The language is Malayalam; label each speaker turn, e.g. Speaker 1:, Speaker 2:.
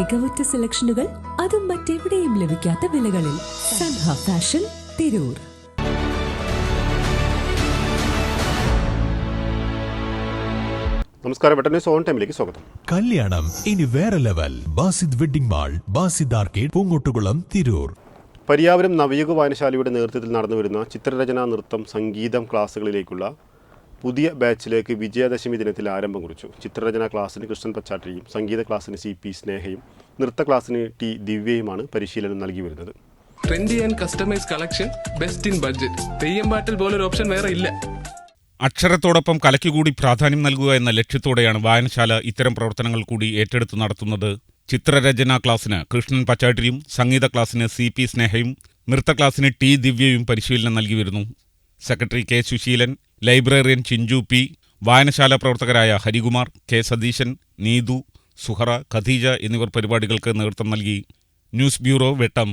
Speaker 1: മികവുറ്റ സെലക്ഷനുകൾ അതും മറ്റെവിടെയും ലഭിക്കാത്ത വിലകളിൽ സൻഹ ഫാഷൻ തിരൂർ.
Speaker 2: നമസ്കാരം ന്യൂസ് ഓൺ ടൈമിലേക്ക് സ്വാഗതം.
Speaker 3: കല്യാണം ഇനി വേറെ level. Basid wedding mall Basid arcade Poongottukulam Tirur.
Speaker 2: Pariyavaram Navayuga വായനശാലയുടെ നേതൃത്വത്തിൽ നടന്നു വരുന്ന ചിത്രരചന നൃത്തം സംഗീതം ക്ലാസ്സുകളിലേക്കുള്ള പുതിയ ബാച്ചിലേക്ക് വിജയദശമി ദിനത്തിൽ ആരംഭം കുറിച്ചു. ചിത്രരചന ക്ലാസ്സിന് കൃഷ്ണൻ പച്ചാട്ടിയും സംഗീത ക്ലാസ്സിന് സി പി സ്നേഹയും നൃത്ത ക്ലാസ്സിന് ടി ദിവ്യയുമാണ് പരിശീലനം നൽകി വരുന്നത്.
Speaker 4: Trendy and customise collection best in budget Theyyam പാട്ടിൽ പോലൊരു ഓപ്ഷൻ വേറെ ഇല്ല.
Speaker 5: അക്ഷരത്തോടൊപ്പം കലയ്ക്ക് കൂടി പ്രാധാന്യം നൽകുക എന്ന ലക്ഷ്യത്തോടെയാണ് വായനശാല ഇത്തരം പ്രവർത്തനങ്ങൾ കൂടി ഏറ്റെടുത്ത് നടത്തുന്നത്. ചിത്രരചനാ ക്ലാസ്സിന് കൃഷ്ണൻ പച്ചാട്ടിയും സംഗീത ക്ലാസ്സിന് സി പി സ്നേഹയും നൃത്ത ക്ലാസ്സിന് ടി ദിവ്യയും പരിശീലനം നൽകി വരുന്നു. Secretary K Susheelan librarian Chinchu P വായനശാല പ്രവർത്തകരായ ഹരികുമാർ കെ സതീശൻ നീതു സുഹറ ഖദീജ എന്നിവർ പരിപാടികൾക്ക് നേതൃത്വം നൽകി. News bureau Vettam.